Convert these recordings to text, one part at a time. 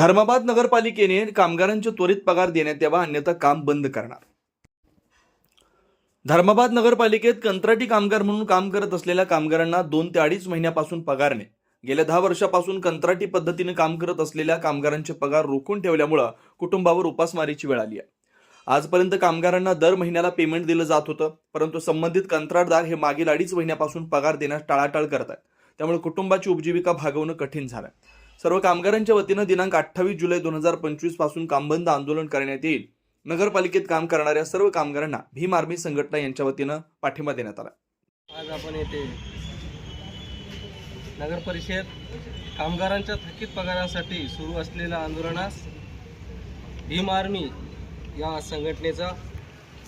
धर्माबाद नगरपालिकेने कामगारांचे त्वरित पगार देण्यात यावा अन्यथा काम बंद करणार. धर्माबाद नगरपालिकेत कंत्राटी कामगार म्हणून काम करत असलेल्या कामगारांना दोन ते अडीच महिन्यापासून पगार नाही गेल्या दहा वर्षापासून कंत्राटी पद्धतीने काम करत असलेल्या कामगारांचे पगार रोखून ठेवल्यामुळं कुटुंबावर उपासमारीची वेळ आली आहे. आजपर्यंत कामगारांना दर महिन्याला पेमेंट दिलं जात होतं परंतु संबंधित कंत्राटदार हे मागील अडीच महिन्यापासून पगार देण्यास टाळाटाळ करत आहेत त्यामुळे कुटुंबाची उपजीविका भागवणं कठीण झालं सर्व कामगारांच्या वतीनं दिनांक अठ्ठावीस जुलै दोन हजार पंचवीसपासून कामबंद आंदोलन करण्यात येईल. नगरपालिकेत काम करणाऱ्या सर्व कामगारांना भीम आर्मी संघटना यांच्या वतीनं पाठिंबा देण्यात आला. आज आपण येथे नगर परिषद कामगारांच्या थकीत पगारासाठी सुरू असलेल्या आंदोलनास भीम आर्मी या संघटनेचा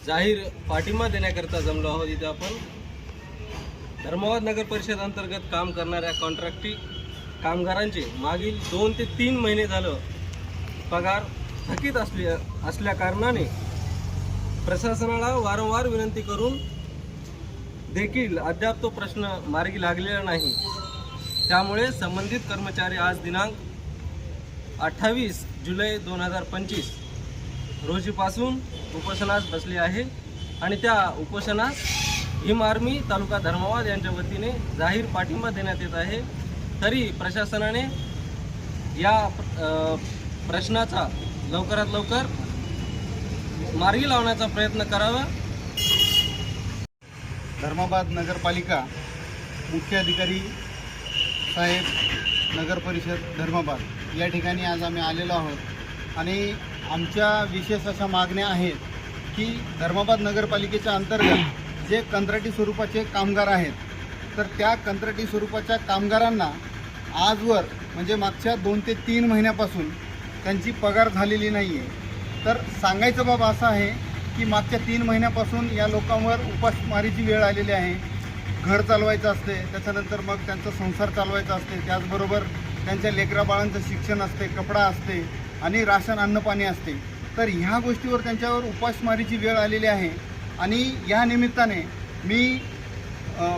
जाहीर पाठिंबा देण्याकरता जमलो आहोत. इथे आपण धर्माबाद नगर परिषद अंतर्गत काम करणाऱ्या कॉन्ट्रॅक्टी कामगारांचे मागील दोन ते तीन महिने झालं पगार थकीत असल्या असल्या कारणाने प्रशासनाला वारंवार विनंती करून देखील अद्याप तो प्रश्न मार्गी लागलेला नाही. त्यामुळे संबंधित कर्मचारी आज दिनांक अठ्ठावीस जुलै दोन हजार पंचवीस रोजीपासून उपोषणास बसले आहे आणि त्या उपोषणास हिम आर्मी तालुका धर्मावाद यांच्या वतीने जाहीर पाठिंबा देण्यात येत आहे. तरी प्रशासनाने या प्रश्नाचा लवकरात लवकर मार्गी लावण्याचा प्रयत्न करावा. धर्माबाद नगरपालिका मुख्य अधिकारी साहेब नगर परिषद धर्माबाद. या ठिकाणी आज आम्ही आलेलो आहोत. आणि आमच्या विशेष अशा मागण्या आहेत की धर्माबाद नगरपालिकेच्या अंतर्गत जे कंत्राटी स्वरूपाचे कामगार आहेत तर त्या कंत्राटी स्वरूपाच्या कामगारांना आजवर म्हणजे मागच्या दोन ते तीन महिन्यापासून त्यांची पगार झालेली नाही आहे तर सांगायचं बाब असं आहे की मागच्या तीन महिन्यापासून या लोकांवर उपासमारीची वेळ आलेली आहे. घर चालवायचं असते त्याच्यानंतर मग त्यांचा संसार चालवायचा असते. त्याचबरोबर त्यांच्या लेकराबाळांचं शिक्षण असते कपडा असते आणि राशन अन्नपाणी असते. तर ह्या गोष्टीवर त्यांच्यावर उपासमारीची वेळ आलेली आहे. आणि या निमित्ताने मी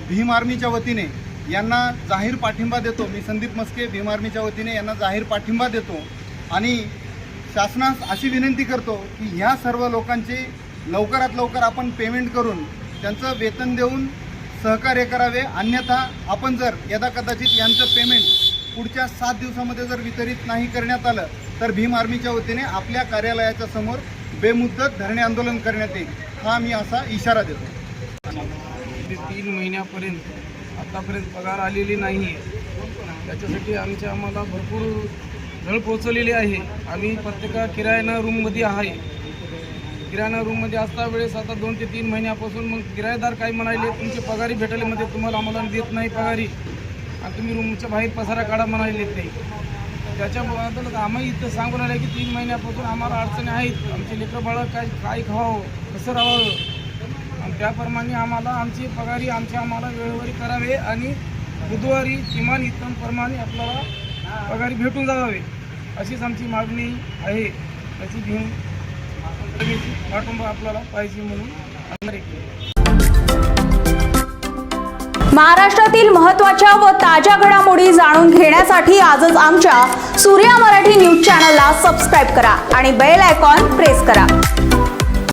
भीम आर्मीच्या वतीने यांना जाहीर पाठिंबा देतो. मी संदीप मस्के भीम आर्मीच्या वतीने यांना जाहीर पाठिंबा देतो. आणि शासनास अशी विनंती करतो की ह्या सर्व लोकांचे लवकरात लवकर आपण पेमेंट करून त्यांचं वेतन देऊन सहकार्य करावे. अन्यथा आपण जर यदा कदाचित यांचं पेमेंट पुढच्या सात दिवसामध्ये जर वितरित नाही करण्यात आलं तर भीम आर्मीच्या वतीने आपल्या कार्यालयाच्या समोर बेमुद्दत धरणे आंदोलन करण्यात येईल. हा मी असा इशारा देतो. तीन महिन्यापर्यंत आतापर्यंत पगार आलेली नाही आहे त्याच्यासाठी आमच्या आम्हाला भरपूर झळ पोचलेली आहे. आम्ही प्रत्येका किरायाना रूममध्ये आहे. किराणा रूममध्ये असता वेळेस आता दोन ते तीन महिन्यापासून मग किरायेदार काय म्हणाले तुमचे पगारी भेटले म्हणजे तुम्हाला आम्हाला देत नाही पगारी आणि तुम्ही रूमच्या बाहेर पसारा काढा म्हणाले नाही त्याच्याबद्दल आम्ही इथं सांगून आले की तीन महिन्यापासून आम्हाला अडचणी आहेत. आमचे लेकरं बाळं काय काय खावं कसं राहावं? आणि त्याप्रमाणे आम्हाला आमची पगारी आमची आम्हाला वेळोवेळी करावे आणि बुधवारी किमान इतमप्रमाणे आपल्याला पगारी भेटून जावे अशीच आमची मागणी आहे. त्याची घेऊन पाठिंबा आपल्याला पाहिजे म्हणून महाराष्ट्रातील महत्त्वाच्या व ताज्या घडामोडी जाणून घेण्यासाठी आजच आमच्या सूर्या मराठी न्यूज चॅनलला सबस्क्राईब करा आणि बेल आयकॉन प्रेस करा.